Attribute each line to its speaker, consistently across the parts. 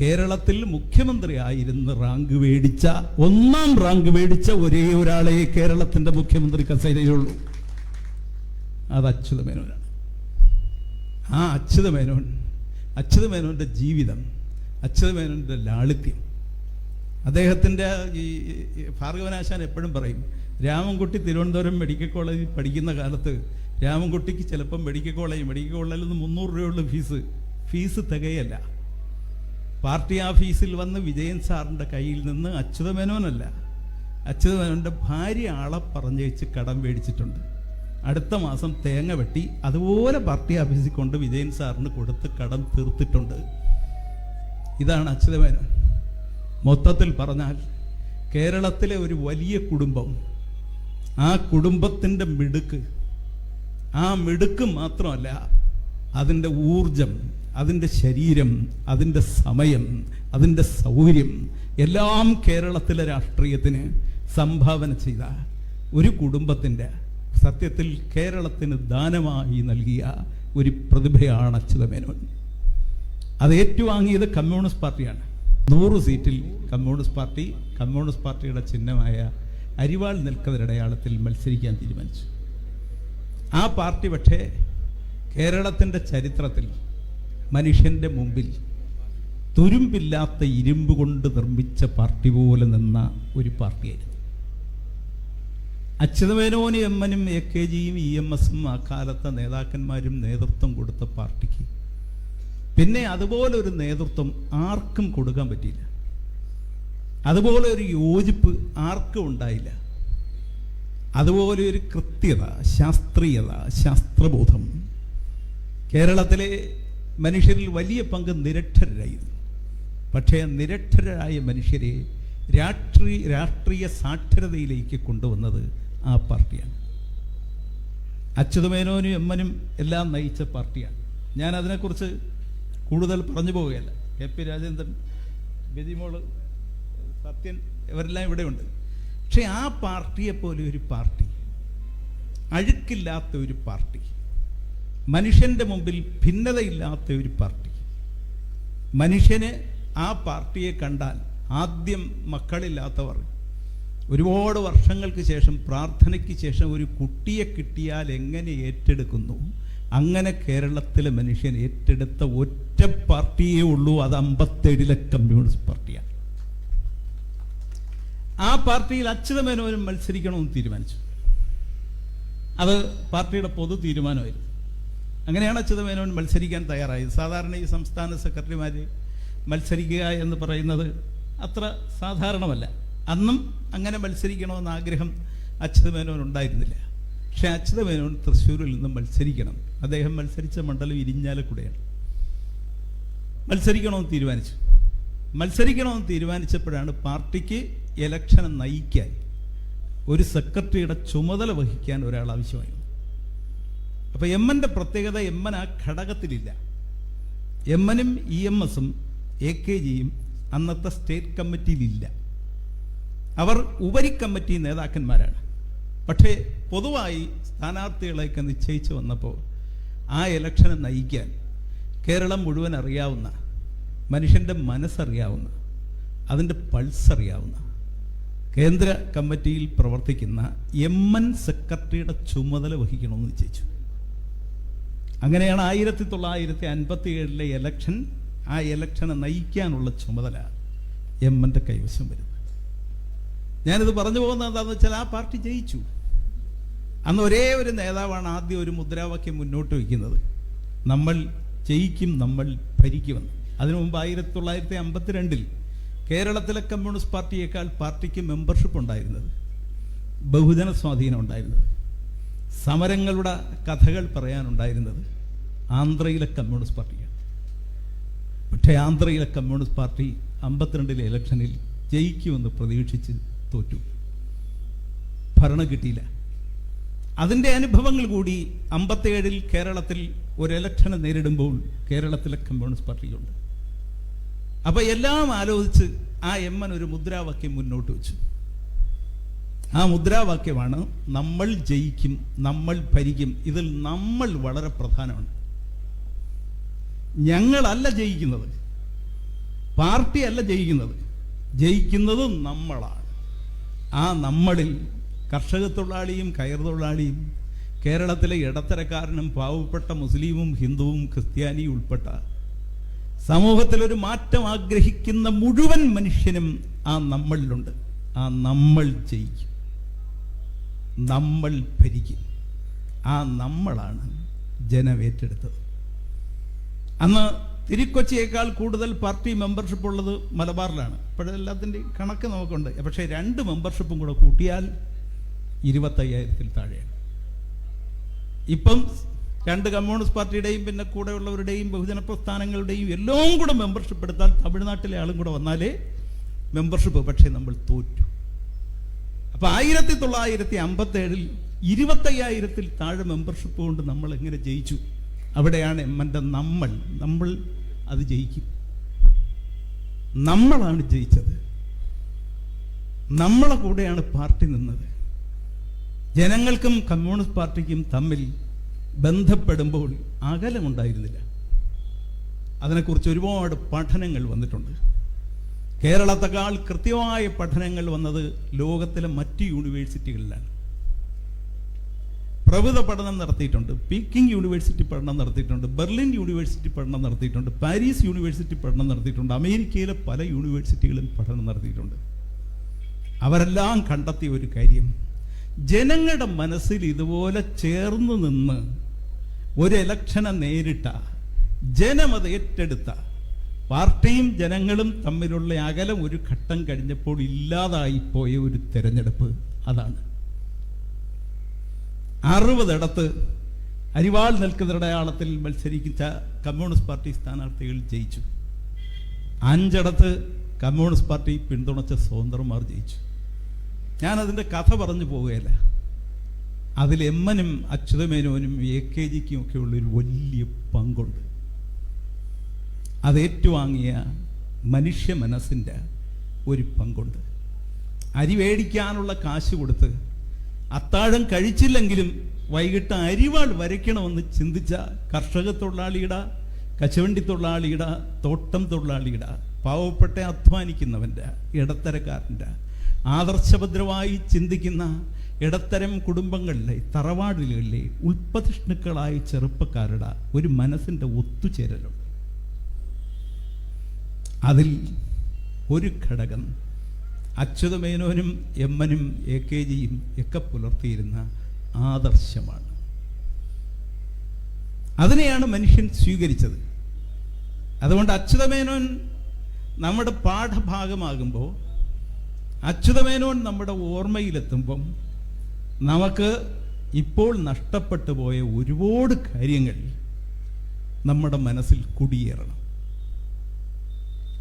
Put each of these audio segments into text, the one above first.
Speaker 1: കേരളത്തിൽ മുഖ്യമന്ത്രിയായിരുന്ന റാങ്ക് മേടിച്ച ഒന്നാം റാങ്ക് മേടിച്ച ഒരേ ഒരാളെ കേരളത്തിന്റെ മുഖ്യമന്ത്രി കസേരയിലുള്ളൂ. അത് അച്യുത മേനോനാണ് ആ അച്യുത മേനോൻ അച്യുത മേനോന്റെ ജീവിതം അച്യുത മേനോന്റെ ലാളിത്യം അദ്ദേഹത്തിന്റെ ഈ ഭാർഗവനാശാൻ എപ്പോഴും പറയും രാമൻകുട്ടി തിരുവനന്തപുരം മെഡിക്കൽ കോളേജിൽ പഠിക്കുന്ന കാലത്ത് രാമൻകുട്ടിക്ക് ചിലപ്പം മെഡിക്കൽ കോളേജ് മെഡിക്കൽ കോളേജിൽ നിന്ന് മുന്നൂറ് രൂപയുള്ള ഫീസ്. ഫീസ് തികയല്ല. പാർട്ടി ഓഫീസിൽ വന്ന് വിജയൻ സാറിന്റെ കയ്യിൽ നിന്ന് അച്യുത മേനോനല്ല അച്യുത മേനോന്റെ ഭാര്യ ആളെ പറഞ്ഞേച്ച് കടം മേടിച്ചിട്ടുണ്ട്. അടുത്ത മാസം തേങ്ങ വെട്ടി അതുപോലെ പാർട്ടി ഓഫീസിൽ കൊണ്ട് വിജയൻ സാറിന് കൊടുത്ത് കടം തീർത്തിട്ടുണ്ട്. ഇതാണ് അച്യുതമേനോൻ. മൊത്തത്തിൽ പറഞ്ഞാൽ കേരളത്തിലെ ഒരു വലിയ കുടുംബം ആ കുടുംബത്തിന്റെ മിടുക്ക് ആ മിടുക്ക് മാത്രമല്ല അതിന്റെ ഊർജം അതിന്റെ ശരീരം അതിന്റെ സമയം അതിന്റെ സൗകര്യം എല്ലാം കേരളത്തിലെ രാഷ്ട്രീയത്തിന് സംഭാവന ചെയ്ത ഒരു കുടുംബത്തിന്റെ സത്യത്തിൽ കേരളത്തിന് ദാനമായി നൽകിയ ഒരു പ്രതിഭയാണ് അച്യുതമേനോൻ. അത് ഏറ്റുവാങ്ങിയത് കമ്മ്യൂണിസ്റ്റ് പാർട്ടിയാണ്. നൂറ് സീറ്റിൽ കമ്മ്യൂണിസ്റ്റ് പാർട്ടി കമ്മ്യൂണിസ്റ്റ് പാർട്ടിയുടെ ചിഹ്നമായ അരിവാൾ നിൽക്കവരടയാളത്തിൽ മത്സരിക്കാൻ തീരുമാനിച്ചു. ആ പാർട്ടി പക്ഷേ കേരളത്തിന്റെ ചരിത്രത്തിൽ മനുഷ്യന്റെ മുമ്പിൽ തുരുമ്പില്ലാത്ത ഇരുമ്പ് കൊണ്ട് നിർമ്മിച്ച പാർട്ടി പോലെ നിന്ന ഒരു പാർട്ടിയായിരുന്നു. അച്യുതമേനോന് എമ്മനും എ കെ ജിയും ഇ എം എസും ആ കാലത്തെ നേതാക്കന്മാരും നേതൃത്വം കൊടുത്ത പാർട്ടിക്ക്. പിന്നെ അതുപോലെ ഒരു നേതൃത്വം ആർക്കും കൊടുക്കാൻ പറ്റിയില്ല. അതുപോലെ ഒരു യോജിപ്പ് ആർക്കും ഉണ്ടായില്ല. അതുപോലെ ഒരു കൃത്യത ശാസ്ത്രീയത ശാസ്ത്രബോധം കേരളത്തിലെ മനുഷ്യരിൽ വലിയ പങ്ക് നിരക്ഷരായിരുന്നു പക്ഷേ നിരക്ഷരായ മനുഷ്യരെ രാഷ്ട്രീയ രാഷ്ട്രീയ സാക്ഷരതയിലേക്ക് കൊണ്ടുവന്നത് ആ പാർട്ടിയാണ്. അച്യുതമേനോനും എമ്മനും എല്ലാം നയിച്ച പാർട്ടിയാണ്. ഞാൻ അതിനെക്കുറിച്ച് കൂടുതൽ പറഞ്ഞു പോവുകയല്ല. കെ പി രാജേന്ദ്രൻ ബെജിമോൾ സത്യൻ ഇവരെല്ലാം ഇവിടെയുണ്ട് പക്ഷേ ആ പാർട്ടിയെപ്പോലെ ഒരു പാർട്ടി അഴുക്കില്ലാത്ത ഒരു പാർട്ടി മനുഷ്യന്റെ മുമ്പിൽ ഭിന്നതയില്ലാത്ത ഒരു പാർട്ടി. മനുഷ്യന് ആ പാർട്ടിയെ കണ്ടാൽ ആദ്യം മക്കളില്ലാത്തവർ ഒരുപാട് വർഷങ്ങൾക്ക് ശേഷം പ്രാർത്ഥനയ്ക്ക് ശേഷം ഒരു കുട്ടിയെ കിട്ടിയാൽ എങ്ങനെ ഏറ്റെടുക്കുന്നു? അങ്ങനെ കേരളത്തിലെ മനുഷ്യൻ ഏറ്റെടുത്ത ഒറ്റ പാർട്ടിയേ ഉള്ളൂ. അത് അമ്പത്തേഴിലെ കമ്മ്യൂണിസ്റ്റ് പാർട്ടിയാണ്. ആ പാർട്ടിയിൽ അച്യുതമേനോനും മത്സരിക്കണമെന്ന് തീരുമാനിച്ചു. അത് പാർട്ടിയുടെ പൊതു തീരുമാനമായിരുന്നു. അങ്ങനെയാണ് അച്യുതമേനോൻ മത്സരിക്കാൻ തയ്യാറായത്. സാധാരണ ഈ സംസ്ഥാന സെക്രട്ടറിമാർ മത്സരിക്കുക എന്ന് പറയുന്നത് അത്ര സാധാരണമല്ല. അന്നും അങ്ങനെ മത്സരിക്കണമെന്ന ആഗ്രഹം അച്യുതമേനോൻ ഉണ്ടായിരുന്നില്ല. പക്ഷേ അച്യുതമേനോൻ തൃശ്ശൂരിൽ നിന്നും മത്സരിക്കണം. അദ്ദേഹം മത്സരിച്ച മണ്ഡലം ഇരിഞ്ഞാലക്കുടയാണ്. മത്സരിക്കണമെന്ന് തീരുമാനിച്ചു. മത്സരിക്കണമെന്ന് തീരുമാനിച്ചപ്പോഴാണ് പാർട്ടിക്ക് ഇലക്ഷനെ നയിക്കാൻ ഒരു സെക്രട്ടറിയുടെ ചുമതല വഹിക്കാൻ ഒരാൾ ആവശ്യമായി അപ്പോൾ എമ്മന്റെ പ്രത്യേകത എമ്മൻ ആ ഘടകത്തിലില്ല. എമ്മനും ഇ എം എസും എ കെ ജിയും അന്നത്തെ സ്റ്റേറ്റ് കമ്മിറ്റിയിലില്ല. അവർ ഉപരി കമ്മിറ്റി നേതാക്കന്മാരാണ്. പക്ഷേ പൊതുവായി സ്ഥാനാർത്ഥികളെയൊക്കെ നിശ്ചയിച്ചു വന്നപ്പോൾ ആ ഇലക്ഷനെ നയിക്കാൻ കേരളം മുഴുവൻ അറിയാവുന്ന മനുഷ്യന്റെ മനസ്സറിയാവുന്ന അതിന്റെ പൾസ് അറിയാവുന്ന കേന്ദ്ര കമ്മിറ്റിയിൽ പ്രവർത്തിക്കുന്ന എം എൻ സെക്രട്ടറിയുടെ ചുമതല വഹിക്കണമെന്ന് നിശ്ചയിച്ചു. അങ്ങനെയാണ് ആയിരത്തി തൊള്ളായിരത്തി അൻപത്തി ഏഴിലെ എലക്ഷൻ ആ എലക്ഷനെ നയിക്കാനുള്ള ചുമതല എം എന്റെ കൈവശം വരുന്നത്. ഞാനിത് പറഞ്ഞു പോകുന്നത് എന്താണെന്ന് വെച്ചാൽ ആ പാർട്ടി ജയിച്ചു. അന്ന് ഒരേ ഒരു നേതാവാണ് ആദ്യം ഒരു മുദ്രാവാക്യം മുന്നോട്ട് വയ്ക്കുന്നത്. നമ്മൾ ജയിക്കും നമ്മൾ ഭരിക്കുമെന്ന് അതിനു മുമ്പ് ആയിരത്തി തൊള്ളായിരത്തി അമ്പത്തിരണ്ടിൽ കേരളത്തിലെ കമ്മ്യൂണിസ്റ്റ് പാർട്ടിയേക്കാൾ പാർട്ടിക്ക് മെമ്പർഷിപ്പ് ഉണ്ടായിരുന്നത്. ബഹുജന സ്വാധീനം ഉണ്ടായിരുന്നത്. സമരങ്ങളുടെ കഥകൾ പറയാനുണ്ടായിരുന്നത് ആന്ധ്രയിലെ കമ്മ്യൂണിസ്റ്റ് പാർട്ടിയാണ്. പക്ഷേ ആന്ധ്രയിലെ കമ്മ്യൂണിസ്റ്റ് പാർട്ടി അമ്പത്തിരണ്ടിലെ ഇലക്ഷനിൽ ജയിക്കുമെന്ന് പ്രതീക്ഷിച്ച് തോറ്റു. ഭരണം കിട്ടിയില്ല. അതിന്റെ അനുഭവങ്ങൾ കൂടി അമ്പത്തേഴിൽ കേരളത്തിൽ ഒരു ഇലക്ഷനെ നേരിടുമ്പോൾ കേരളത്തിലെ കമ്മ്യൂണിസ്റ്റ് പാർട്ടിയിലുണ്ട്. അപ്പോൾ എല്ലാം ആലോചിച്ച് ആ എം എൻ ഒരു മുദ്രാവാക്യം മുന്നോട്ട് വെച്ചു. ആ മുദ്രാവാക്യമാണ് നമ്മൾ ജയിക്കും നമ്മൾ ഭരിക്കും. ഇതിൽ നമ്മൾ വളരെ പ്രധാനമാണ്. ഞങ്ങളല്ല ജയിക്കുന്നത്. പാർട്ടി അല്ല ജയിക്കുന്നത്. ജയിക്കുന്നത് നമ്മളാണ്. ആ നമ്മളിൽ കർഷക തൊഴിലാളിയും കയർ തൊഴിലാളിയും കേരളത്തിലെ ഇടത്തരക്കാരനും പാവപ്പെട്ട മുസ്ലിമും ഹിന്ദുവും ക്രിസ്ത്യാനിയും ഉൾപ്പെട്ട സമൂഹത്തിലൊരു മാറ്റം ആഗ്രഹിക്കുന്ന മുഴുവൻ മനുഷ്യനും ആ നമ്മളിലുണ്ട്. ആ നമ്മൾ ജയിക്കും. നമ്മൾ ഭരിക്കും. ആ നമ്മളാണ് ജനം ഏറ്റെടുത്തത്. അന്ന് തിരുക്കൊച്ചിയേക്കാൾ കൂടുതൽ പാർട്ടി മെമ്പർഷിപ്പ് ഉള്ളത് മലബാറിലാണ്. ഇപ്പോഴെല്ലാത്തിന്റെ കണക്ക് നമുക്കുണ്ട്. പക്ഷേ രണ്ട് മെമ്പർഷിപ്പും കൂടെ കൂട്ടിയാൽ ഇരുപത്തയ്യായിരത്തിൽ താഴെയാണ്. ഇപ്പം രണ്ട് കമ്മ്യൂണിസ്റ്റ് പാർട്ടിയുടെയും പിന്നെ കൂടെയുള്ളവരുടെയും ബഹുജന പ്രസ്ഥാനങ്ങളുടെയും എല്ലാം കൂടെ മെമ്പർഷിപ്പ് എടുത്താൽ തമിഴ്നാട്ടിലെ ആളും കൂടെ വന്നാലേ മെമ്പർഷിപ്പ് പക്ഷേ നമ്മൾ തോറ്റു. അപ്പൊ ആയിരത്തി തൊള്ളായിരത്തി അമ്പത്തി ഏഴിൽ ഇരുപത്തയ്യായിരത്തിൽ താഴെ മെമ്പർഷിപ്പ് കൊണ്ട് നമ്മൾ എങ്ങനെ ജയിച്ചു? അവിടെയാണ് എമ്മന്റെ നമ്മൾ. നമ്മൾ അത് ജയിക്കും. നമ്മളാണ് ജയിച്ചത്. നമ്മളെ കൂടെയാണ് പാർട്ടി നിന്നത്. ജനങ്ങൾക്കും കമ്മ്യൂണിസ്റ്റ് പാർട്ടിക്കും തമ്മിൽ ബന്ധപ്പെടുമ്പോൾ അകലമുണ്ടായിരുന്നില്ല. അതിനെക്കുറിച്ച് ഒരുപാട് പഠനങ്ങൾ വന്നിട്ടുണ്ട്. കേരളത്തെക്കാൾ കൃത്യമായ പഠനങ്ങൾ വന്നത് ലോകത്തിലെ മറ്റ് യൂണിവേഴ്സിറ്റികളിലാണ് പ്രഭുത പഠനം നടത്തിയിട്ടുണ്ട്. പീക്കിംഗ് യൂണിവേഴ്സിറ്റി പഠനം നടത്തിയിട്ടുണ്ട്. ബെർലിൻ യൂണിവേഴ്സിറ്റി പഠനം നടത്തിയിട്ടുണ്ട്. പാരീസ് യൂണിവേഴ്സിറ്റി പഠനം നടത്തിയിട്ടുണ്ട്. അമേരിക്കയിലെ പല യൂണിവേഴ്സിറ്റികളും പഠനം നടത്തിയിട്ടുണ്ട്. അവരെല്ലാം കണ്ടെത്തിയ ഒരു കാര്യം. ജനങ്ങളുടെ മനസ്സിൽ ഇതുപോലെ ചേർന്ന് നിന്ന് ഒരു ഇലക്ഷനെ നേരിട്ട ജനമത് ഏറ്റെടുത്ത പാർട്ടിയും ജനങ്ങളും തമ്മിലുള്ള അകലം ഒരു ഘട്ടം കഴിഞ്ഞപ്പോൾ ഇല്ലാതായിപ്പോയ ഒരു തെരഞ്ഞെടുപ്പ് അതാണ്. അറുപതിടത്ത് അരിവാൾ നിൽക്കുന്നടയാളത്തിൽ മത്സരിക്കുന്ന കമ്മ്യൂണിസ്റ്റ് പാർട്ടി സ്ഥാനാർത്ഥികൾ ജയിച്ചു. അഞ്ചിടത്ത് കമ്മ്യൂണിസ്റ്റ് പാർട്ടി പിന്തുണച്ച സ്വതന്ത്രന്മാർ ജയിച്ചു. ഞാനതിന്റെ കഥ പറഞ്ഞു പോവുകയല്ല. അതിൽ എമ്മനും അച്യുതമേനോനും എ കെ ജിക്കും ഒക്കെ ഉള്ളൊരു വലിയ പങ്കുണ്ട്. അത് ഏറ്റുവാങ്ങിയ മനുഷ്യ മനസ്സിന്റെ ഒരു പങ്കുണ്ട്. അരി മേടിക്കാനുള്ള കാശ് കൊടുത്ത് അത്താഴം കഴിച്ചില്ലെങ്കിലും വൈകിട്ട് അരിവാൾ വരയ്ക്കണമെന്ന് ചിന്തിച്ച കർഷക തൊഴിലാളിയുടെ കശവണ്ടി തൊഴിലാളിയുടെ തോട്ടം തൊഴിലാളിയുടെ പാവപ്പെട്ട അധ്വാനിക്കുന്നവന്റെ ഇടത്തരക്കാരന്റെ ആദർശഭദ്രമായി ചിന്തിക്കുന്ന ഇടത്തരം കുടുംബങ്ങളിലെ തറവാടുകളിലെ ഉൽപ്പതിഷ്ണുക്കളായ ചെറുപ്പക്കാരുടെ ഒരു മനസ്സിന്റെ ഒത്തുചേരലുണ്ട്. അതിൽ ഒരു ഘടകം അച്യുതമേനോനും എമ്മനും എ കെ ജിയും ഒക്കെ പുലർത്തിയിരുന്ന ആദർശമാണ്. അതിനെയാണ് മനുഷ്യൻ സ്വീകരിച്ചത്. അതുകൊണ്ട് അച്യുതമേനോൻ നമ്മുടെ പാഠഭാഗമാകുമ്പോൾ അച്യുതമേനോൻ നമ്മുടെ ഓർമ്മയിലെത്തുമ്പം നമുക്ക് ഇപ്പോൾ നഷ്ടപ്പെട്ടു പോയ ഒരുപാട് കാര്യങ്ങൾ നമ്മുടെ മനസ്സിൽ കുടിയേറണം.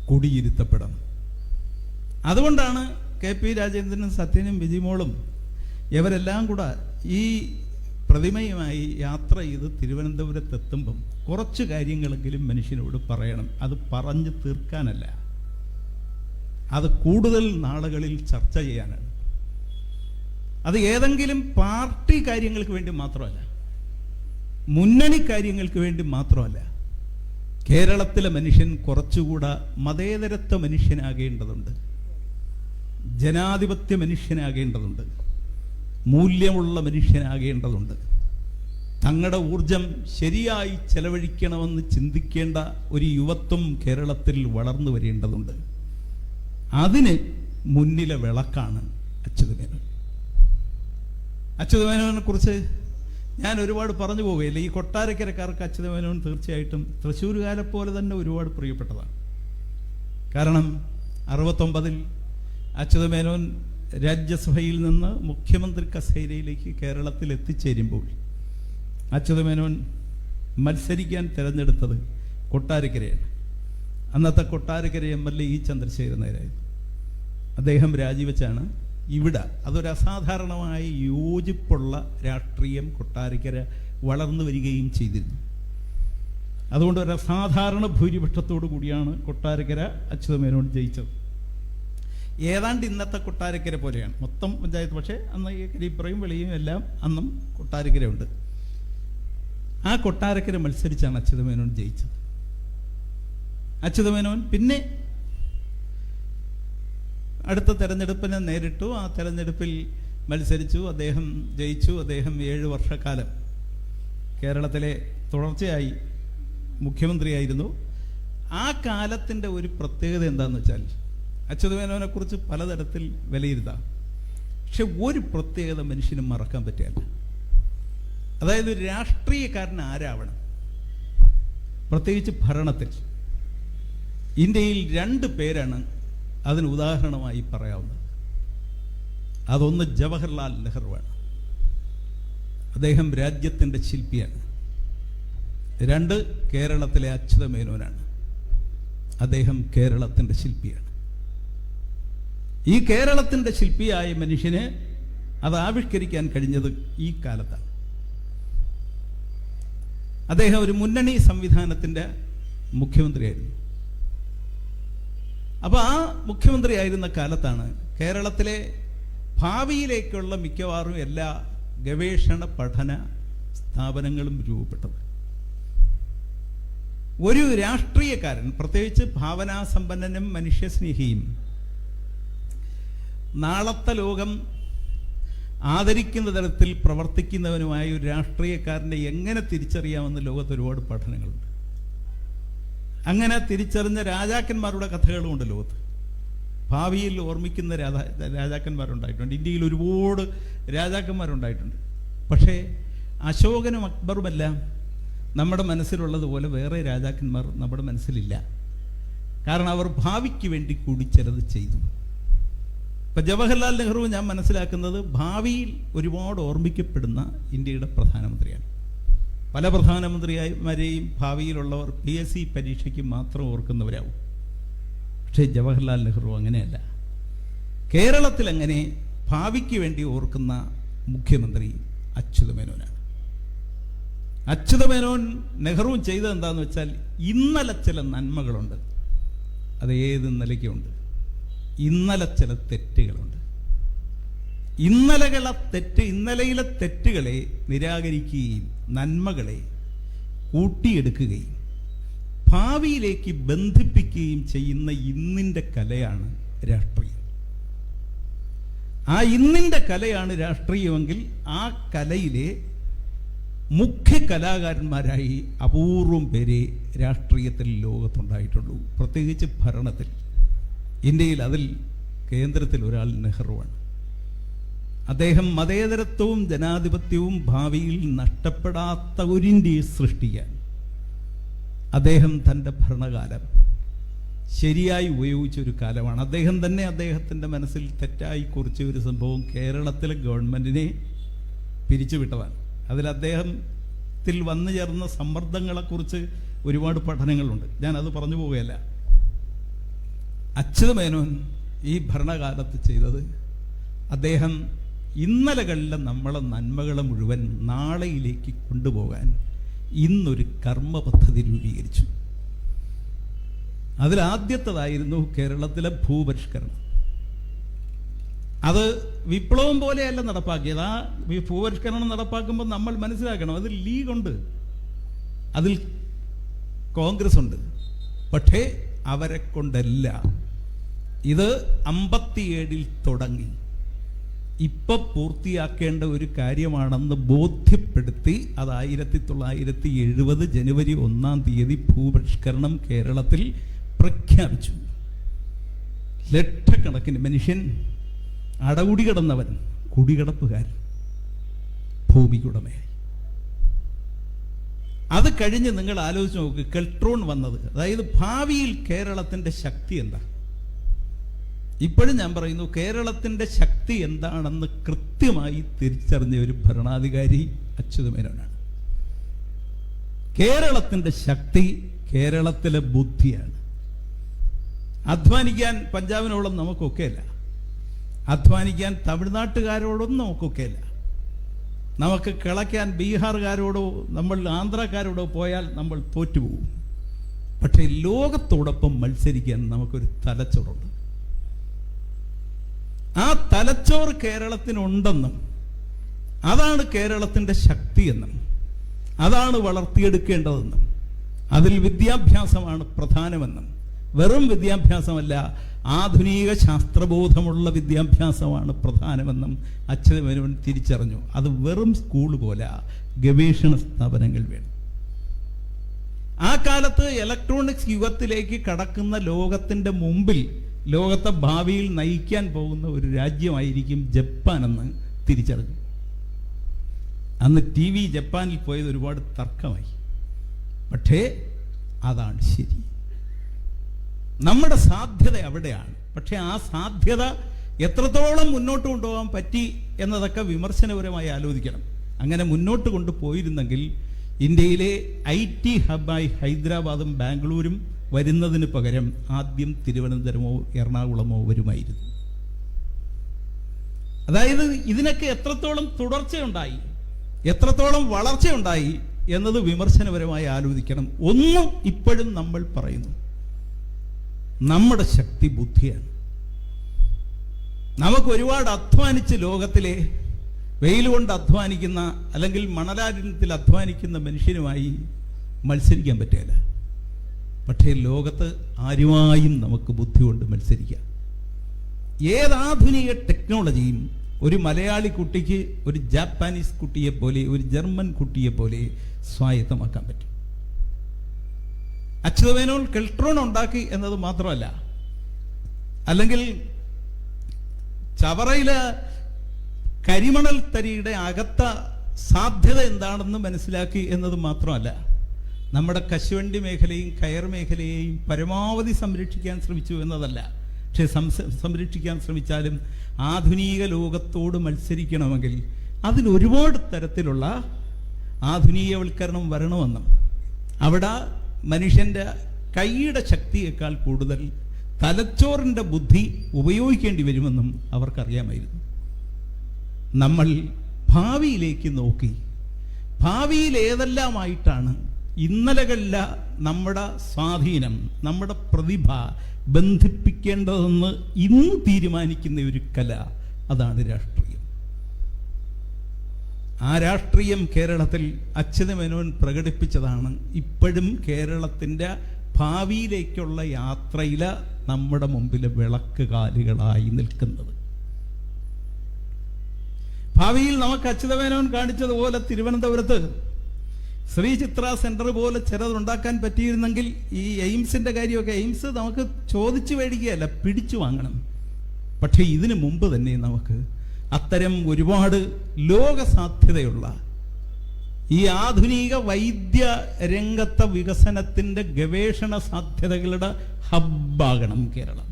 Speaker 1: കുടിയിരുത്തപ്പെടണം. അതുകൊണ്ടാണ് കെ പി രാജേന്ദ്രനും സത്യനും വിജിമോളും ഇവരെല്ലാം കൂടെ ഈ പ്രതിമയുമായി യാത്ര ചെയ്ത് തിരുവനന്തപുരത്തെത്തുമ്പം കുറച്ച് കാര്യങ്ങളെങ്കിലും മനുഷ്യനോട് പറയണം. അത് പറഞ്ഞു തീർക്കാനല്ല. അത് കൂടുതൽ നാളുകളിൽ ചർച്ച ചെയ്യാനാണ്. അത് ഏതെങ്കിലും പാർട്ടി കാര്യങ്ങൾക്ക് വേണ്ടി മാത്രമല്ല മുന്നണി കാര്യങ്ങൾക്ക് വേണ്ടി മാത്രമല്ല കേരളത്തിലെ മനുഷ്യൻ കുറച്ചുകൂടെ മതേതരത്വ മനുഷ്യനാകേണ്ടതുണ്ട്. ജനാധിപത്യ മനുഷ്യനാകേണ്ടതുണ്ട്. മൂല്യമുള്ള മനുഷ്യനാകേണ്ടതുണ്ട്. തങ്ങളുടെ ഊർജം ശരിയായി ചെലവഴിക്കണമെന്ന് ചിന്തിക്കേണ്ട ഒരു യുവത്വം കേരളത്തിൽ വളർന്നു വരേണ്ടതുണ്ട്. അതിന് മുന്നിലെ വിളക്കാണ് അച്യുതമേനോൻ. അച്യുതമേനോനെ കുറിച്ച് ഞാൻ ഒരുപാട് പറഞ്ഞു പോവുകയില്ല. ഈ കൊട്ടാരക്കരക്കാർക്ക് അച്യുതമേനോൻ തീർച്ചയായിട്ടും തൃശ്ശൂരുകാരെ പോലെ തന്നെ ഒരുപാട് പ്രിയപ്പെട്ടതാണ്. കാരണം അറുപത്തൊമ്പതിൽ അച്യുതമേനോൻ രാജ്യസഭയിൽ നിന്ന് മുഖ്യമന്ത്രി കസേരയിലേക്ക് കേരളത്തിൽ എത്തിച്ചേരുമ്പോൾ അച്യുതമേനോൻ മത്സരിക്കാൻ തിരഞ്ഞെടുത്തത് കൊട്ടാരക്കരയാണ്. അന്നത്തെ Kottarakkara M L A E Chandrasekharan നായരായിരുന്നു. അദ്ദേഹം രാജിവെച്ചാണ് ഇവിടെ അതൊരു അസാധാരണമായ യോജിപ്പുള്ള രാഷ്ട്രീയം കൊട്ടാരക്കര വളർന്നു വരികയും ചെയ്തിരുന്നു. അതുകൊണ്ട് ഒരു അസാധാരണ ഭൂരിപക്ഷത്തോടു കൂടിയാണ് കൊട്ടാരക്കര അച്യുതമേനോൻ ജയിച്ചത്. ഏതാണ്ട് ഇന്നത്തെ കൊട്ടാരക്കര പോലെയാണ്. മൊത്തം പഞ്ചായത്ത് പക്ഷേ അന്ന് ഈ കരിപ്പുറയും വെളിയും എല്ലാം അന്നും കൊട്ടാരക്കരയുണ്ട്. ആ കൊട്ടാരക്കര മത്സരിച്ചാണ് അച്യുതമേനോൻ ജയിച്ചത്. അച്യുതമേനോൻ പിന്നെ അടുത്ത തെരഞ്ഞെടുപ്പിനെ നേരിട്ടു. ആ തെരഞ്ഞെടുപ്പിൽ മത്സരിച്ചു. അദ്ദേഹം ജയിച്ചു. അദ്ദേഹം ഏഴ് വർഷക്കാലം കേരളത്തിലെ തുടർച്ചയായി മുഖ്യമന്ത്രിയായിരുന്നു. ആ കാലത്തിന്റെ ഒരു പ്രത്യേകത എന്താണെന്ന് വെച്ചാൽ അച്യുതമേനോനെക്കുറിച്ച് പലതരത്തിൽ വിലയിരുത്താം. പക്ഷെ ഒരു പ്രത്യേകത മനുഷ്യന് മറക്കാൻ പറ്റിയല്ല അതായത് ഒരു രാഷ്ട്രീയക്കാരൻ ആരാവണം? പ്രത്യേകിച്ച് ഭരണത്തിൽ. ഇന്ത്യയിൽ രണ്ട് പേരാണ് അതിന് ഉദാഹരണമായി പറയാവുന്നത്. അതൊന്ന് ജവഹർലാൽ നെഹ്റുവാണ് അദ്ദേഹം രാജ്യത്തിന്റെ ശില്പിയാണ്. രണ്ട് കേരളത്തിലെ അച്യുതമേനോനാണ്. അദ്ദേഹം കേരളത്തിന്റെ ശില്പിയാണ്. ഈ കേരളത്തിന്റെ ശില്പിയായ മനുഷ്യന് അത് ആവിഷ്കരിക്കാൻ കഴിഞ്ഞത് ഈ കാലത്താണ്. അദ്ദേഹം ഒരു മുന്നണി സംവിധാനത്തിന്റെ മുഖ്യമന്ത്രിയായിരുന്നു. അപ്പോൾ ആ മുഖ്യമന്ത്രിയായിരുന്ന കാലത്താണ് കേരളത്തിലെ ഭാവിയിലേക്കുള്ള മിക്കവാറും എല്ലാ ഗവേഷണ പഠന സ്ഥാപനങ്ങളും രൂപപ്പെട്ടത്. ഒരു രാഷ്ട്രീയക്കാരൻ പ്രത്യേകിച്ച് ഭാവനാസമ്പന്നനും മനുഷ്യസ്നേഹിയും നാളത്തെ ലോകം ആദരിക്കുന്ന തരത്തിൽ പ്രവർത്തിക്കുന്നവനുമായ ഒരു രാഷ്ട്രീയക്കാരനെ എങ്ങനെ തിരിച്ചറിയാമെന്ന് ലോകത്ത് ഒരുപാട് പഠനങ്ങളുണ്ട്. അങ്ങനെ തിരിച്ചറിഞ്ഞ രാജാക്കന്മാരുടെ കഥകളുമുണ്ട് ലോകത്ത്. ഭാവിയിൽ ഓർമ്മിക്കുന്ന രാജാ രാജാക്കന്മാരുണ്ടായിട്ടുണ്ട്. ഇന്ത്യയിൽ ഒരുപാട് രാജാക്കന്മാരുണ്ടായിട്ടുണ്ട്. പക്ഷേ അശോകനും അക്ബറുമെല്ലാം. നമ്മുടെ മനസ്സിലുള്ളതുപോലെ വേറെ രാജാക്കന്മാർ നമ്മുടെ മനസ്സിലില്ല. കാരണം അവർ ഭാവിക്ക് വേണ്ടി കൂടി ചിലത് ചെയ്തു. ഇപ്പം ജവഹർലാൽ നെഹ്റു ഞാൻ മനസ്സിലാക്കുന്നത് ഭാവിയിൽ ഒരുപാട് ഓർമ്മിക്കപ്പെടുന്ന ഇന്ത്യയുടെ പ്രധാനമന്ത്രിയാണ്. പല പ്രധാനമന്ത്രിമാരെയും ഭാവിയിലുള്ളവർ പി എസ് സി പരീക്ഷയ്ക്ക് മാത്രം ഓർക്കുന്നവരാവും. പക്ഷേ ജവഹർലാൽ നെഹ്റു അങ്ങനെയല്ല. കേരളത്തിൽ അങ്ങനെ ഭാവിക്ക് വേണ്ടി ഓർക്കുന്ന മുഖ്യമന്ത്രി അച്യുതമേനോനാണ്. അച്യുതമേനോൻ നെഹ്റുവും ചെയ്തത് എന്താണെന്ന് വെച്ചാൽ ഇന്നലെ ചില നന്മകളുണ്ട്. അത് ഏത് നിലയ്ക്കുണ്ട്? ഇന്നലെ ചില തെറ്റുകളുണ്ട്. ഇന്നലകളെ തെറ്റ് ഇന്നലയിലെ തെറ്റുകളെ നിരാകരിക്കുകയും നന്മകളെ കൂട്ടിയെടുക്കുകയും ഭാവിയിലേക്ക് ബന്ധിപ്പിക്കുകയും ചെയ്യുന്ന ഇന്നിന്റെ കലയാണ് രാഷ്ട്രീയം. ആ ഇന്നിന്റെ കലയാണ് രാഷ്ട്രീയമെങ്കിൽ ആ കലയിലെ മുഖ്യ കലാകാരന്മാരായി അപൂർവം പേരെ രാഷ്ട്രീയത്തിൽ ലോകത്തുണ്ടായിട്ടുള്ളൂ. പ്രത്യേകിച്ച് ഭരണത്തിൽ. ഇന്ത്യയിൽ അതിൽ കേന്ദ്രത്തിൽ ഒരാൾ നെഹ്റുവാണ്. അദ്ദേഹം മതേതരത്വവും ജനാധിപത്യവും ഭാവിയിൽ നഷ്ടപ്പെടാത്ത ഒരു ഇന്ത്യയെ സൃഷ്ടിക്കാൻ അദ്ദേഹം തന്റെ ഭരണകാലം ശരിയായി ഉപയോഗിച്ച ഒരു കാലമാണ്. അദ്ദേഹം തന്നെ അദ്ദേഹത്തിന്റെ മനസ്സിൽ തെറ്റായി കുറിച്ച ഒരു സംഭവം കേരളത്തിലെ ഗവൺമെന്റിനെ പിരിച്ചുവിട്ടതാണ്. അതിൽ അദ്ദേഹത്തിൽ വന്നു ചേർന്ന സമ്മർദ്ദങ്ങളെക്കുറിച്ച് ഒരുപാട് പഠനങ്ങളുണ്ട്. ഞാനത് പറഞ്ഞു പോവുകയല്ല. അച്യുതമേനോൻ ഈ ഭരണകാലത്ത് ചെയ്തത് അദ്ദേഹം ഇന്നലകളിലെ നമ്മളെ നന്മകളെ മുഴുവൻ നാളെയിലേക്ക് കൊണ്ടുപോകാൻ ഇന്നൊരു കർമ്മ പദ്ധതി രൂപീകരിച്ചു അതിലാദ്യത്തതായിരുന്നു കേരളത്തിലെ ഭൂപരിഷ്കരണം. അത് വിപ്ലവം പോലെയല്ല നടപ്പാക്കിയത്. ആ ഭൂപരിഷ്കരണം നടപ്പാക്കുമ്പോൾ നമ്മൾ മനസ്സിലാക്കണം അതിൽ ഉണ്ട്. അതിൽ കോൺഗ്രസ് ഉണ്ട്. പക്ഷേ അവരെ കൊണ്ടല്ല. ഇത് അമ്പത്തിയേഴിൽ തുടങ്ങി. ഇപ്പൊ പൂർത്തിയാക്കേണ്ട ഒരു കാര്യമാണെന്ന് ബോധ്യപ്പെടുത്തി അത് ആയിരത്തി തൊള്ളായിരത്തി എഴുപത് ജനുവരി ഒന്നാം തീയതി ഭൂപരിഷ്കരണം കേരളത്തിൽ പ്രഖ്യാപിച്ചു. ലക്ഷക്കണക്കിന് മനുഷ്യൻ അടകുടി കിടന്നവൻ കുടികിടപ്പുകാരൻ ഭൂമിക്കുടമയായി അത് കഴിഞ്ഞ് നിങ്ങൾ ആലോചിച്ച് നോക്ക് കെൽട്രോൺ വന്നത് അതായത് ഭാവിയിൽ കേരളത്തിന്റെ ശക്തി എന്താ? ഇപ്പോഴും ഞാൻ പറയുന്നു കേരളത്തിന്റെ ശക്തി എന്താണെന്ന് കൃത്യമായി തിരിച്ചറിഞ്ഞ ഒരു ഭരണാധികാരി അച്യുതമേനോനാണ്. കേരളത്തിന്റെ ശക്തി കേരളത്തിലെ ബുദ്ധിയാണ്. അധ്വാനിക്കാൻ പഞ്ചാബിനോളം നമുക്കൊക്കെയല്ല. അധ്വാനിക്കാൻ തമിഴ്നാട്ടുകാരോടൊന്നും നമുക്കൊക്കെയല്ല. നമുക്ക് കിളയ്ക്കാൻ ബീഹാറുകാരോടോ നമ്മൾ ആന്ധ്രാക്കാരോടോ പോയാൽ നമ്മൾ തോറ്റുപോകും. പക്ഷേ ലോകത്തോടൊപ്പം മത്സരിക്കാൻ നമുക്കൊരു തലച്ചോറുണ്ട്. ആ തലച്ചോറ് കേരളത്തിനുണ്ടെന്നും അതാണ് കേരളത്തിന്റെ ശക്തിയെന്നും അതാണ് വളർത്തിയെടുക്കേണ്ടതെന്നും അതിൽ വിദ്യാഭ്യാസമാണ് പ്രധാനമെന്നും വെറും വിദ്യാഭ്യാസമല്ല ആധുനിക ശാസ്ത്രബോധമുള്ള വിദ്യാഭ്യാസമാണ് പ്രധാനമെന്നും അച്യുതമേനോൻ തിരിച്ചറിഞ്ഞു. അത് വെറും സ്കൂൾ പോലെ ഗവേഷണ സ്ഥാപനങ്ങൾ വേണം. ആ കാലത്ത് ഇലക്ട്രോണിക്സ് യുഗത്തിലേക്ക് കടക്കുന്ന ലോകത്തിന്റെ മുമ്പിൽ ലോകത്തെ ഭാവിയിൽ നയിക്കാൻ പോകുന്ന ഒരു രാജ്യമായിരിക്കും ജപ്പാൻ എന്ന് തിരിച്ചറിഞ്ഞു. അന്ന് ടി വി ജപ്പാനിൽ പോയത് ഒരുപാട് തർക്കമായി. പക്ഷേ അതാണ് ശരി. നമ്മുടെ സാധ്യത അവിടെയാണ്. പക്ഷേ ആ സാധ്യത എത്രത്തോളം മുന്നോട്ട് കൊണ്ടുപോകാൻ പറ്റി എന്നതൊക്കെ വിമർശനപരമായി ആലോചിക്കണം. അങ്ങനെ മുന്നോട്ട് കൊണ്ടുപോയിരുന്നെങ്കിൽ ഇന്ത്യയിലെ ഐ ടി ഹബായി ഹൈദരാബാദും ബാംഗ്ലൂരും വരുന്നതിന് പകരം ആദ്യം തിരുവനന്തപുരമോ എറണാകുളമോ വരുമായിരുന്നു. അതായത് ഇതിനൊക്കെ എത്രത്തോളം തുടർച്ചയുണ്ടായി എത്രത്തോളം വളർച്ചയുണ്ടായി എന്നത് വിമർശനപരമായി ആലോചിക്കണം. ഒന്നും ഇപ്പോഴും നമ്മൾ പറയുന്നു. നമ്മുടെ ശക്തി ബുദ്ധിയാണ്. നമുക്ക് ഒരുപാട് അധ്വാനിച്ച് ലോകത്തിലെ വെയിൽ കൊണ്ട് അധ്വാനിക്കുന്ന അല്ലെങ്കിൽ മണലാരണ്യത്തിൽ അധ്വാനിക്കുന്ന മനുഷ്യനുമായി മത്സരിക്കാൻ പറ്റില്ല പക്ഷേ ലോകത്ത് ആരുമായും നമുക്ക് ബുദ്ധി കൊണ്ട് മത്സരിക്കാം ഏതാധുനിക ടെക്നോളജിയും ഒരു മലയാളി കുട്ടിക്ക് ഒരു ജാപ്പാനീസ് കുട്ടിയെ പോലെ ഒരു ജർമ്മൻ കുട്ടിയെ പോലെ സ്വായത്തമാക്കാൻ പറ്റും. അച്യുതമേനോൻ കെൽട്രോൺ ഉണ്ടാക്കി എന്നത് മാത്രമല്ല അല്ലെങ്കിൽ ചവറയിലെ കരിമണൽ തരിയുടെ അകത്ത സാധ്യത എന്താണെന്ന് മനസ്സിലാക്കി എന്നത് മാത്രമല്ല നമ്മുടെ കശുവണ്ടി മേഖലയും കയർ മേഖലയെയും പരമാവധി സംരക്ഷിക്കാൻ ശ്രമിച്ചു എന്നതല്ല. പക്ഷേ സംരക്ഷിക്കാൻ ശ്രമിച്ചാലും ആധുനിക ലോകത്തോട് മത്സരിക്കണമെങ്കിൽ അതിന് ഒരുപാട് തരത്തിലുള്ള ആധുനികവൽക്കരണം വരണമെന്നും അവിടെ മനുഷ്യന്റെ കൈയുടെ ശക്തിയേക്കാൾ കൂടുതൽ തലച്ചോറിന്റെ ബുദ്ധി ഉപയോഗിക്കേണ്ടി വരുമെന്നും അവർക്കറിയാമായിരുന്നു. നമ്മൾ ഭാവിയിലേക്ക് നോക്കി ഭാവിയിൽ ഏതെല്ലാമായിട്ടാണ് ഇന്നലകളിലെ നമ്മുടെ സ്വാധീനം നമ്മുടെ പ്രതിഭ ബന്ധിപ്പിക്കേണ്ടതെന്ന് ഇന്ന് തീരുമാനിക്കുന്ന ഒരു കല അതാണ് രാഷ്ട്രീയം. ആ രാഷ്ട്രീയം കേരളത്തിൽ അച്യുതമേനോൻ പ്രകടിപ്പിച്ചതാണ്. ഇപ്പോഴും കേരളത്തിന്റെ ഭാവിയിലേക്കുള്ള യാത്രയിൽ നമ്മുടെ മുമ്പിൽ വിളക്ക് കാലുകളായി നിൽക്കുന്നത്. ഭാവിയിൽ നമുക്ക് അച്യുതമേനോൻ കാണിച്ചതുപോലെ തിരുവനന്തപുരത്ത് ശ്രീ ചിത്ര സെന്റർ പോലെ ചിലതുണ്ടാക്കാൻ പറ്റിയിരുന്നെങ്കിൽ ഈ എയിംസിന്റെ കാര്യമൊക്കെ എയിംസ് നമുക്ക് ചോദിച്ചു മേടിക്കുകയല്ല പിടിച്ചു വാങ്ങണം. പക്ഷേ ഇതിനു മുമ്പ് തന്നെ നമുക്ക് അത്തരം ഒരുപാട് ലോക സാധ്യതയുള്ള ഈ ആധുനിക വൈദ്യ രംഗത്തെ വികസനത്തിന്റെ ഗവേഷണ സാധ്യതകളുടെ ഹബ്ബാകണം കേരളം.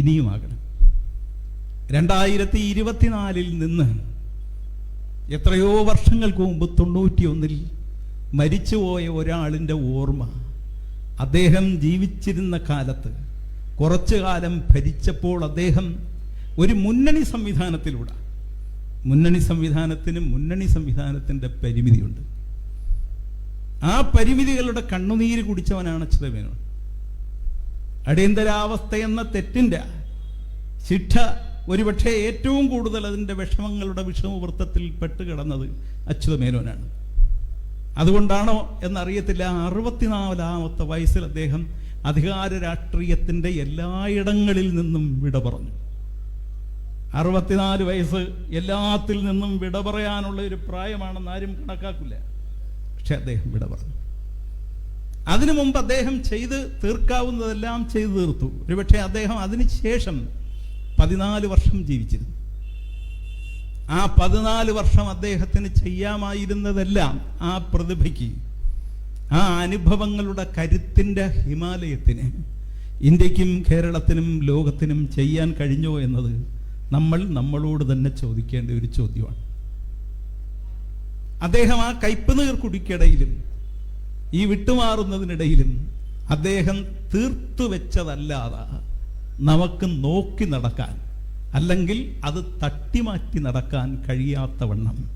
Speaker 1: ഇനിയുമാകണം രണ്ടായിരത്തി ഇരുപത്തിനാലിൽ നിന്ന് എത്രയോ വർഷങ്ങൾക്ക് മുമ്പ് തൊണ്ണൂറ്റിയൊന്നിൽ മരിച്ചുപോയ ഒരാളിന്റെ ഓർമ്മ. അദ്ദേഹം ജീവിച്ചിരുന്ന കാലത്ത് കുറച്ചു കാലം ഭരിച്ചപ്പോൾ അദ്ദേഹം ഒരു മുന്നണി സംവിധാനത്തിലൂടെ മുന്നണി സംവിധാനത്തിന് മുന്നണി സംവിധാനത്തിന്റെ പരിമിതിയുണ്ട്. ആ പരിമിതികളുടെ കണ്ണുനീര് കുടിച്ചവനാണ് അച്യുതമേനോൻ. അടിയന്തരാവസ്ഥ എന്ന തെറ്റിന്റെ ശിക്ഷ ഒരുപക്ഷെ ഏറ്റവും കൂടുതൽ അതിന്റെ വിഷമങ്ങളുടെ വിഷമവൃത്തത്തിൽ പെട്ട് കിടന്നത് അച്യുതമേനോനാണ്. അതുകൊണ്ടാണോ എന്നറിയത്തില്ല. അറുപത്തിനാലാമത്തെ വയസ്സിൽ അദ്ദേഹം അധികാര രാഷ്ട്രീയത്തിന്റെ എല്ലായിടങ്ങളിൽ നിന്നും വിട പറഞ്ഞു. അറുപത്തിനാല് വയസ്സ് എല്ലാത്തിൽ നിന്നും വിട പറയാനുള്ള ഒരു പ്രായമാണെന്ന് ആരും കണക്കാക്കില്ല. പക്ഷെ അദ്ദേഹം വിട പറഞ്ഞു. അതിനു മുമ്പ് അദ്ദേഹം ചെയ്ത് തീർക്കാവുന്നതെല്ലാം ചെയ്തു തീർത്തു. ഒരുപക്ഷെ അദ്ദേഹം അതിനുശേഷം പതിനാല് വർഷം ജീവിച്ചിരുന്നു. ആ പതിനാല് വർഷം അദ്ദേഹത്തിന് ചെയ്യാമായിരുന്നതെല്ലാം ആ പ്രതിഭയ്ക്ക് ആ അനുഭവങ്ങളുടെ കരുത്തിന്റെ ഹിമാലയത്തിന് ഇന്ത്യക്കും കേരളത്തിനും ലോകത്തിനും ചെയ്യാൻ കഴിഞ്ഞോ എന്നത് നമ്മൾ നമ്മളോട് തന്നെ ചോദിക്കേണ്ട ഒരു ചോദ്യമാണ്. അദ്ദേഹം ആ കയ്പുനീർ കുടിക്കിടയിലും ഈ വിട്ടുമാറുന്നതിനിടയിലും അദ്ദേഹം തീർത്തു വെച്ചതല്ലാതെ നമുക്ക് നോക്കി നടക്കാൻ അല്ലെങ്കിൽ അത് തട്ടിമാറ്റി നടക്കാൻ കഴിയാത്തവണ്ണം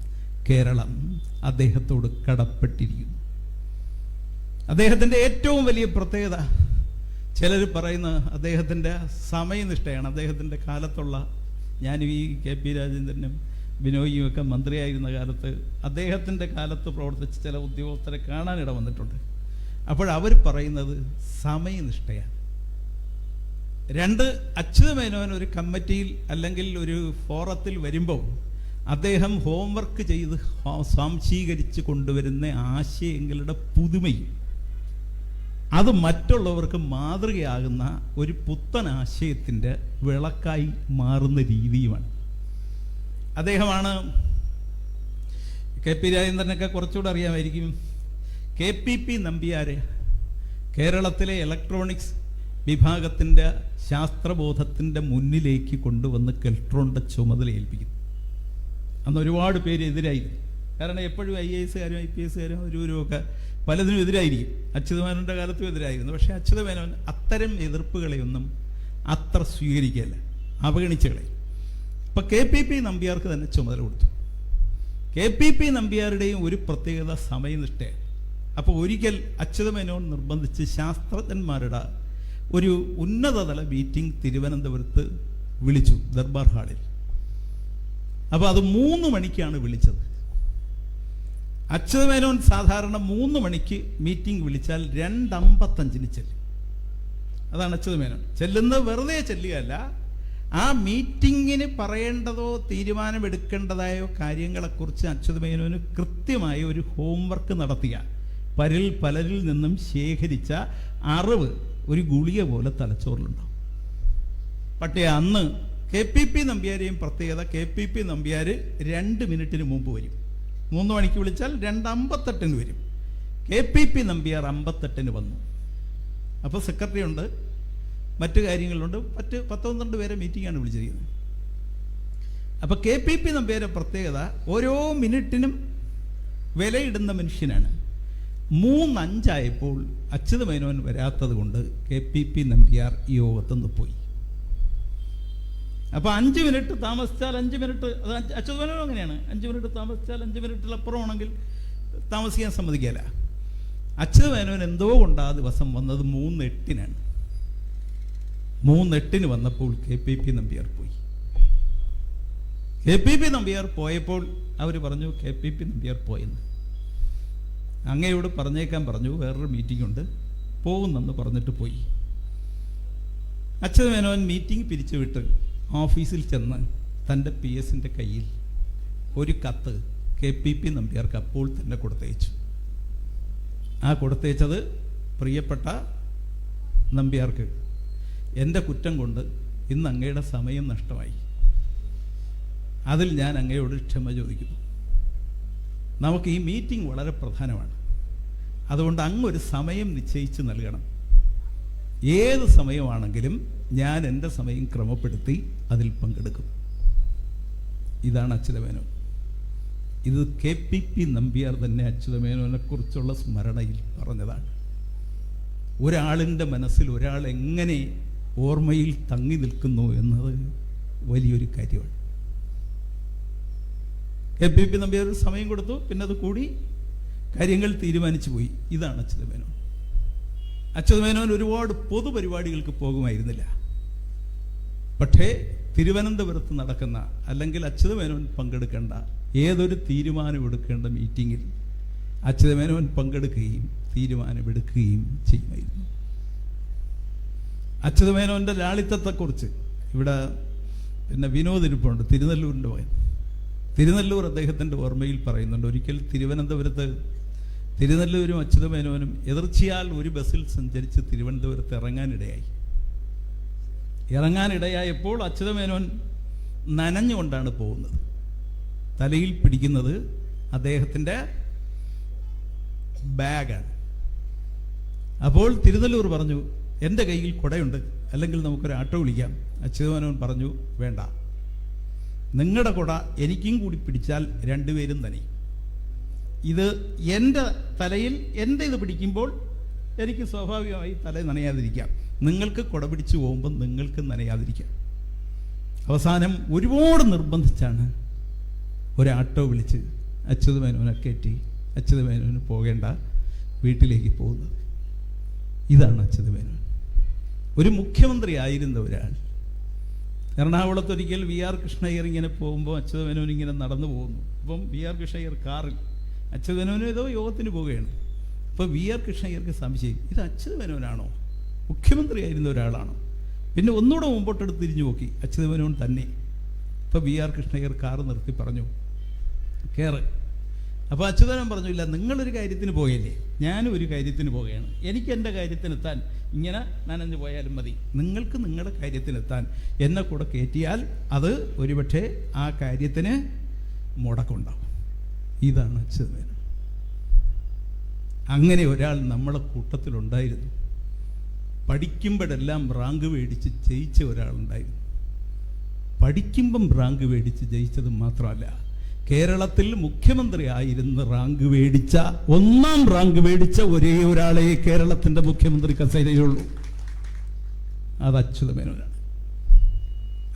Speaker 1: കേരളം അദ്ദേഹത്തോട് കടപ്പെട്ടിരിക്കുന്നു. അദ്ദേഹത്തിന്റെ ഏറ്റവും വലിയ പ്രത്യേകത ചിലർ പറയുന്ന അദ്ദേഹത്തിന്റെ സമയനിഷ്ഠയാണ്. അദ്ദേഹത്തിന്റെ കാലത്തുള്ള ഞാനും ഈ കെ പി രാജേന്ദ്രനും ബിനോയിയും ഒക്കെ മന്ത്രിയായിരുന്ന കാലത്ത് അദ്ദേഹത്തിന്റെ കാലത്ത് പ്രവർത്തിച്ച ചില ഉദ്യോഗസ്ഥരെ കാണാനിട വന്നിട്ടുണ്ട്. അപ്പോൾ അവർ പറയുന്നത് സമയനിഷ്ഠയാണ്. രണ്ട് അച്യുത മേനോൻ ഒരു കമ്മിറ്റിയിൽ അല്ലെങ്കിൽ ഒരു ഫോറത്തിൽ വരുമ്പോൾ അദ്ദേഹം ഹോംവർക്ക് ചെയ്ത് സ്വാംശീകരിച്ച് കൊണ്ടുവരുന്ന ആശയങ്ങളുടെ പുതുമയും അത് മറ്റുള്ളവർക്ക് മാതൃകയാകുന്ന ഒരു പുത്തൻ ആശയത്തിന്റെ വിളക്കായി മാറുന്ന രീതിയുമാണ്. അദ്ദേഹമാണ് കെ പി രാജേന്ദ്രനൊക്കെ കുറച്ചുകൂടെ അറിയാമായിരിക്കും. കെ പി പി നമ്പ്യാര് കേരളത്തിലെ ഇലക്ട്രോണിക്സ് വിഭാഗത്തിന്റെ ശാസ്ത്രബോധത്തിന്റെ മുന്നിലേക്ക് കൊണ്ടുവന്ന് കെൽട്രോണിന്റെ ചുമതല ഏൽപ്പിക്കുന്നു. അന്ന് ഒരുപാട് പേര് എതിരായിരുന്നു കാരണം എപ്പോഴും ഐ എ എസുകാരും ഐ പി എസുകാരും ഒരുവരുമൊക്കെ പലതിനും എതിരായിരിക്കും. അച്യുതമേനോന്റെ കാലത്തും എതിരായിരുന്നു. പക്ഷേ അച്യുതമേനോൻ അത്തരം എതിർപ്പുകളെയൊന്നും അത്ര സ്വീകരിക്കുകയല്ല. അവഗണിച്ചുകളെ ഇപ്പം കെ പി പി നമ്പ്യാർക്ക് തന്നെ ചുമതല കൊടുത്തു. കെ പി പി നമ്പ്യാരുടെയും ഒരു പ്രത്യേകത സമയനിഷ്ഠയാണ്. അപ്പോൾ ഒരിക്കൽ അച്യുതമേനോൻ നിർബന്ധിച്ച് ശാസ്ത്രജ്ഞന്മാരുടെ ഒരു ഉന്നതതല മീറ്റിംഗ് തിരുവനന്തപുരത്ത് വിളിച്ചു ദർബാർ ഹാളിൽ. അപ്പോൾ അത് മൂന്ന് മണിക്കാണ് വിളിച്ചത്. അച്യുതമേനോൻ സാധാരണ മൂന്ന് മണിക്ക് മീറ്റിംഗ് വിളിച്ചാൽ രണ്ടമ്പത്തഞ്ചിന് ചെല്ലും. അതാണ് അച്യുതമേനോൻ. ചെല്ലുന്നത് വെറുതെ ചെല്ലുകയല്ല. ആ മീറ്റിങ്ങിന് പറയേണ്ടതോ തീരുമാനമെടുക്കേണ്ടതായോ കാര്യങ്ങളെക്കുറിച്ച് അച്യുതമേനോന് കൃത്യമായ ഒരു ഹോംവർക്ക് നടത്തിയ. പരിൽ പലരിൽ നിന്നും ശേഖരിച്ച അറിവ് ഒരു ഗുളിക പോലെ തലച്ചോറിലുണ്ടാവും. പക്ഷേ അന്ന് കെ പി പി നമ്പ്യാരെയും പ്രത്യേകത കെ പി പി നമ്പ്യാർ രണ്ട് മിനിറ്റിന് മുമ്പ് വരും. മൂന്ന് മണിക്ക് വിളിച്ചാൽ രണ്ട് അമ്പത്തെട്ടിന് വരും. കെ പി പി നമ്പ്യാർ അമ്പത്തെട്ടിന് വന്നു. അപ്പോൾ സെക്രട്ടറി ഉണ്ട് മറ്റു കാര്യങ്ങളുണ്ട്. മറ്റ് പത്തൊന്നണ്ട് പേരെ മീറ്റിംഗാണ് വിളിച്ചിരിക്കുന്നത്. അപ്പോൾ കെ പി പി നമ്പ്യാരെ പ്രത്യേകത ഓരോ മിനിറ്റിനും വിലയിടുന്ന മനുഷ്യനാണ്. മൂന്നഞ്ചായപ്പോൾ അച്യുത മേനോൻ വരാത്തത് കൊണ്ട് കെ പി പി നമ്പ്യാർ ഈ യോഗത്തുനിന്ന് പോയി. അപ്പോൾ അഞ്ച് മിനിറ്റ് താമസിച്ചാൽ അഞ്ച് മിനിറ്റ് അത് അച്യുത മേനോൻ അങ്ങനെയാണ്. അഞ്ച് മിനിറ്റ് താമസിച്ചാൽ അഞ്ച് മിനിറ്റിലപ്പുറമാണെങ്കിൽ താമസിക്കാൻ സമ്മതിക്കില്ല അച്യുത മേനോൻ എന്തോ കൊണ്ട് ആ ദിവസം വന്നത് മൂന്ന് എട്ടിനാണ് മൂന്നെട്ടിന് വന്നപ്പോൾ കെ പി പി നമ്പ്യാർ പോയി. കെ പി പി നമ്പ്യാർ പോയപ്പോൾ അവർ പറഞ്ഞു കെ പി പി നമ്പ്യാർ പോയെന്ന്. അങ്ങയോട് പറഞ്ഞേക്കാൻ പറഞ്ഞു. വേറൊരു മീറ്റിംഗ് ഉണ്ട്. പോകുന്നെന്ന് പറഞ്ഞിട്ട് പോയി. അച്ഛൻ മേനോൻ മീറ്റിംഗ് പിരിച്ചുവിട്ട് ഓഫീസിൽ ചെന്ന് തന്റെ പി എസിന്റെ കയ്യിൽ ഒരു കത്ത് കെ പി പി നമ്പ്യാർക്ക് അപ്പോൾ തന്നെ കൊടുത്തയച്ചു. ആ കൊടുത്തയച്ചത് പ്രിയപ്പെട്ട നമ്പ്യാർക്ക്. എന്റെ കുറ്റം കൊണ്ട് ഇന്ന് അങ്ങയുടെ സമയം നഷ്ടമായി. അതിൽ ഞാൻ അങ്ങയോട് ക്ഷമ ചോദിക്കുന്നു. നമുക്ക് ഈ മീറ്റിംഗ് വളരെ പ്രധാനമാണ്. അതുകൊണ്ട് അങ്ങ് ഒരു സമയം നിശ്ചയിച്ച് നൽകണം. ഏത് സമയമാണെങ്കിലും ഞാൻ എന്റെ സമയം ക്രമപ്പെടുത്തി അതിൽ പങ്കെടുക്കും. ഇതാണ് അച്യുതമേനോൻ. ഇത് കെ പി പി നമ്പ്യാർ തന്നെ അച്യുതമേനോനെ കുറിച്ചുള്ള സ്മരണയിൽ പറഞ്ഞതാണ്. ഒരാളിന്റെ മനസ്സിൽ ഒരാൾ എങ്ങനെ ഓർമ്മയിൽ തങ്ങി നിൽക്കുന്നു എന്നത് വലിയൊരു കാര്യമാണ്. കെ പി പി നമ്പ്യാർ സമയം കൊടുത്തു പിന്നെ അത് കൂടി കാര്യങ്ങൾ തീരുമാനിച്ചു പോയി. ഇതാണ് അച്യുതമേനോൻ. അച്യുതമേനോൻ ഒരുപാട് പൊതുപരിപാടികൾക്ക് പോകുമായിരുന്നില്ല. പക്ഷേ തിരുവനന്തപുരത്ത് നടക്കുന്ന അല്ലെങ്കിൽ അച്യുതമേനോൻ പങ്കെടുക്കേണ്ട ഏതൊരു തീരുമാനമെടുക്കേണ്ട മീറ്റിങ്ങിൽ അച്യുതമേനോൻ പങ്കെടുക്കുകയും തീരുമാനമെടുക്കുകയും ചെയ്യുമായിരുന്നു. അച്യുതമേനോന്റെ ലാളിത്തത്തെക്കുറിച്ച് ഇവിടെ പിന്നെ വിനോദ് ഇരിപ്പുണ്ട് തിരുനെല്ലൂരിന്റെ മകൻ. തിരുനെല്ലൂർ അദ്ദേഹത്തിന്റെ ഓർമ്മയിൽ പറയുന്നുണ്ട്. ഒരിക്കൽ തിരുവനന്തപുരത്ത് തിരുനെല്ലൂരും അച്യുതമേനോനും എതിർച്ചയാൽ ഒരു ബസ്സിൽ സഞ്ചരിച്ച് തിരുവനന്തപുരത്ത് ഇറങ്ങാനിടയായി. ഇറങ്ങാനിടയായപ്പോൾ അച്യുതമേനോൻ നനഞ്ഞുകൊണ്ടാണ് പോകുന്നത്. തലയിൽ പിടിക്കുന്നത് അദ്ദേഹത്തിന്റെ ബാഗാണ്. അപ്പോൾ തിരുനെല്ലൂർ പറഞ്ഞു എന്റെ കയ്യിൽ കുടയുണ്ട് അല്ലെങ്കിൽ നമുക്കൊരു ആട്ടോ വിളിക്കാം. അച്യുതമേനോൻ പറഞ്ഞു വേണ്ട. നിങ്ങളുടെ കുട എനിക്കും കൂടി പിടിച്ചാൽ രണ്ടുപേരും നനയും ഇത് എന്റെ തലയിൽ എന്റെ ഇത് പിടിക്കുമ്പോൾ എനിക്ക് സ്വാഭാവികമായി തല നനയാതിരിക്കാം. നിങ്ങൾക്ക് കുട പിടിച്ചു പോകുമ്പോൾ നിങ്ങൾക്ക് നനയാതിരിക്കാം. അവസാനം ഒരുപാട് നിർബന്ധിച്ചാണ് ഒരാട്ടോ വിളിച്ച് അച്യുതമേനോനെ കയറ്റി അച്യുതമേനോന് പോകേണ്ട വീട്ടിലേക്ക് പോകുന്നത്. ഇതാണ് അച്യുതമേനോൻ. ഒരു മുഖ്യമന്ത്രി ആയിരുന്ന ഒരാൾ എറണാകുളത്ത് ഒരിക്കൽ വി ആർ കൃഷ്ണയ്യർ ഇങ്ങനെ പോകുമ്പോൾ അച്യുതമേനോൻ ഇങ്ങനെ നടന്നു പോകുന്നു. അപ്പം വി ആർ കൃഷ്ണയ്യർ കാറിൽ. അച്യുതമേനോനും ഏതോ യോഗത്തിന് പോവുകയാണ്. അപ്പോൾ വി ആർ കൃഷ്ണയ്യർക്ക് സംശയം ഇത് അച്യുതമേനോനാണോ? മുഖ്യമന്ത്രി ആയിരുന്ന ഒരാളാണോ? പിന്നെ ഒന്നുകൂടെ മുമ്പോട്ടെടുത്ത് തിരിഞ്ഞു നോക്കി അച്യുതമേനോൻ തന്നെ. ഇപ്പോൾ വി ആർ കൃഷ്ണയ്യർ കാറ് നിർത്തി പറഞ്ഞു കയറ് അപ്പോൾ അച്യുതനം പറഞ്ഞു ഇല്ല നിങ്ങളൊരു കാര്യത്തിന് പോയില്ലേ ഞാനും ഒരു കാര്യത്തിന് പോവുകയാണ്. എനിക്ക് എന്റെ കാര്യത്തിനെത്താൻ ഇങ്ങനെ നനഞ്ഞു പോയാലും മതി. നിങ്ങൾക്ക് നിങ്ങളുടെ കാര്യത്തിനെത്താൻ എന്നെ കൂടെ കയറ്റിയാൽ അത് ഒരുപക്ഷെ ആ കാര്യത്തിന് മുടക്കമുണ്ടാവും ഇതാണ് അച്യുതമേനോൻ അങ്ങനെ ഒരാൾ നമ്മളെ കൂട്ടത്തിലുണ്ടായിരുന്നു പഠിക്കുമ്പോഴെല്ലാം റാങ്ക് മേടിച്ച് ജയിച്ച ഒരാളുണ്ടായിരുന്നു പഠിക്കുമ്പം റാങ്ക് മേടിച്ച് ജയിച്ചത് മാത്രമല്ല കേരളത്തിൽ മുഖ്യമന്ത്രി ആയിരുന്ന റാങ്ക് മേടിച്ച ഒന്നാം റാങ്ക് മേടിച്ച ഒരേ ഒരാളെ കേരളത്തിന്റെ മുഖ്യമന്ത്രി കസേരയുള്ളൂ അത് അച്യുത മേനോനാണ്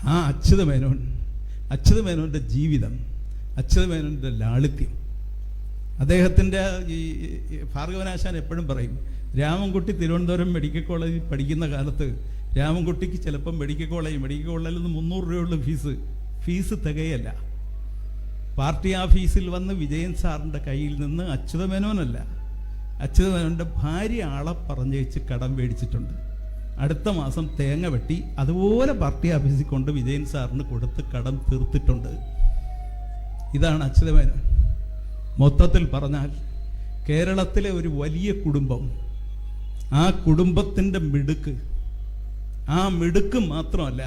Speaker 1: ആ അച്യുത മേനോൻ അച്യുത മേനോന്റെ ജീവിതം അച്യുത മേനോന്റെ ലാളിത്യം. അദ്ദേഹത്തിന്റെ ഈ ഭാർഗവനാശാൻ എപ്പോഴും പറയും രാമൻകുട്ടി തിരുവനന്തപുരം മെഡിക്കൽ കോളേജിൽ പഠിക്കുന്ന കാലത്ത് രാമൻകുട്ടിക്ക് ചിലപ്പം മെഡിക്കൽ കോളേജ് മെഡിക്കൽ കോളേജിൽ നിന്ന് മുന്നൂറ് രൂപയുള്ള ഫീസ്. ഫീസ് തികയല്ല. പാർട്ടി ഓഫീസിൽ വന്ന് വിജയൻ സാറിന്റെ കയ്യിൽ നിന്ന് അച്യുത മേനോനല്ല അച്യുത മേനോന്റെ ഭാര്യ ആളെ പറഞ്ഞയച്ച് കടം മേടിച്ചിട്ടുണ്ട്. അടുത്ത മാസം തേങ്ങ വെട്ടി അതുപോലെ പാർട്ടി ഓഫീസിൽ കൊണ്ട് വിജയൻ സാറിന് കൊടുത്ത് കടം തീർത്തിട്ടുണ്ട്. ഇതാണ് അച്യുതമേനോൻ. മൊത്തത്തിൽ പറഞ്ഞാൽ കേരളത്തിലെ ഒരു വലിയ കുടുംബം ആ കുടുംബത്തിന്റെ മിടുക്ക് ആ മിടുക്ക് മാത്രമല്ല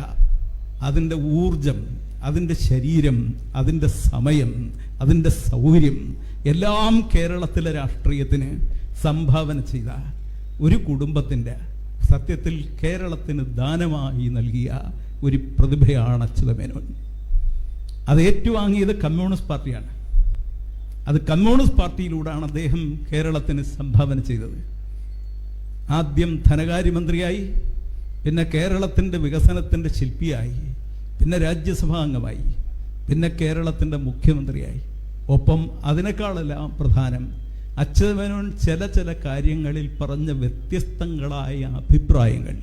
Speaker 1: അതിന്റെ ഊർജം അതിന്റെ ശരീരം അതിന്റെ സമയം അതിന്റെ സൗകര്യം എല്ലാം കേരളത്തിലെ രാഷ്ട്രീയത്തിന് സംഭാവന ചെയ്ത ഒരു കുടുംബത്തിന്റെ സത്യത്തിൽ കേരളത്തിന് ദാനമായി നൽകിയ ഒരു പ്രതിഭയാണ് അച്യുതമേനോൻ അത് ഏറ്റുവാങ്ങിയത് കമ്മ്യൂണിസ്റ്റ് പാർട്ടിയാണ്. അത് കമ്മ്യൂണിസ്റ്റ് പാർട്ടിയിലൂടെയാണ് അദ്ദേഹം കേരളത്തിന് സംഭാവന ചെയ്തത്. ആദ്യം ധനകാര്യമന്ത്രിയായി പിന്നെ കേരളത്തിന്റെ വികസനത്തിന്റെ ശില്പിയായി പിന്നെ രാജ്യസഭാ അംഗമായി പിന്നെ കേരളത്തിന്റെ മുഖ്യമന്ത്രിയായി. ഒപ്പം അതിനേക്കാളെല്ലാം പ്രധാനം അച്യുതമേനോൻ ചില ചില കാര്യങ്ങളിൽ പറഞ്ഞ വ്യത്യസ്തങ്ങളായ അഭിപ്രായങ്ങൾ.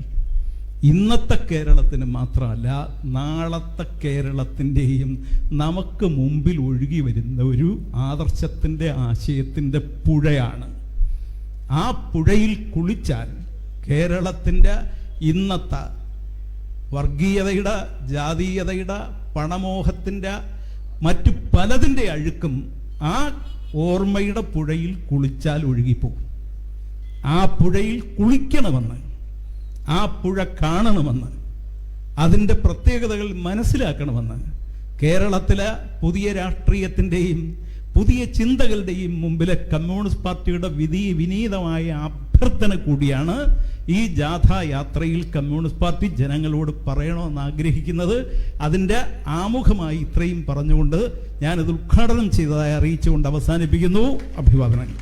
Speaker 1: ഇന്നത്തെ കേരളത്തിന് മാത്രമല്ല നാളത്തെ കേരളത്തിന്റെയും നമുക്ക് മുമ്പിൽ ഒഴുകി വരുന്ന ഒരു ആദർശത്തിന്റെ ആശയത്തിന്റെ പുഴയാണ്. ആ പുഴയിൽ കുളിച്ചാൽ കേരളത്തിന്റെ ഇന്നത്തെ വർഗീയതയുടെ ജാതീയതയുടെ പണമോഹത്തിന്റെ മറ്റു പലതിന്റെ അഴുക്കും ആ ഓർമ്മയുടെ പുഴയിൽ കുളിച്ചാൽ ഒഴുകിപ്പോകും. ആ പുഴയിൽ കുളിക്കണമെന്ന് ആ പുഴ കാണണമെന്ന് അതിന്റെ പ്രത്യേകതകൾ മനസ്സിലാക്കണമെന്ന് കേരളത്തിലെ പുതിയ രാഷ്ട്രീയത്തിന്റെയും പുതിയ ചിന്തകളുടെയും മുമ്പിലെ കമ്മ്യൂണിസ്റ്റ് പാർട്ടിയുടെ വിധി വിനീതമായ അഭ്യർത്ഥന കൂടിയാണ് ഈ ജാഥായാത്രയിൽ കമ്മ്യൂണിസ്റ്റ് പാർട്ടി ജനങ്ങളോട് പറയണമെന്ന് ആഗ്രഹിക്കുന്നത്. അതിന്റെ ആമുഖമായി ഇത്രയും പറഞ്ഞുകൊണ്ട് ഞാനിത് ഉദ്ഘാടനം ചെയ്തതായി അറിയിച്ചുകൊണ്ട് അവസാനിപ്പിക്കുന്നു. അഭിവാദനങ്ങൾ.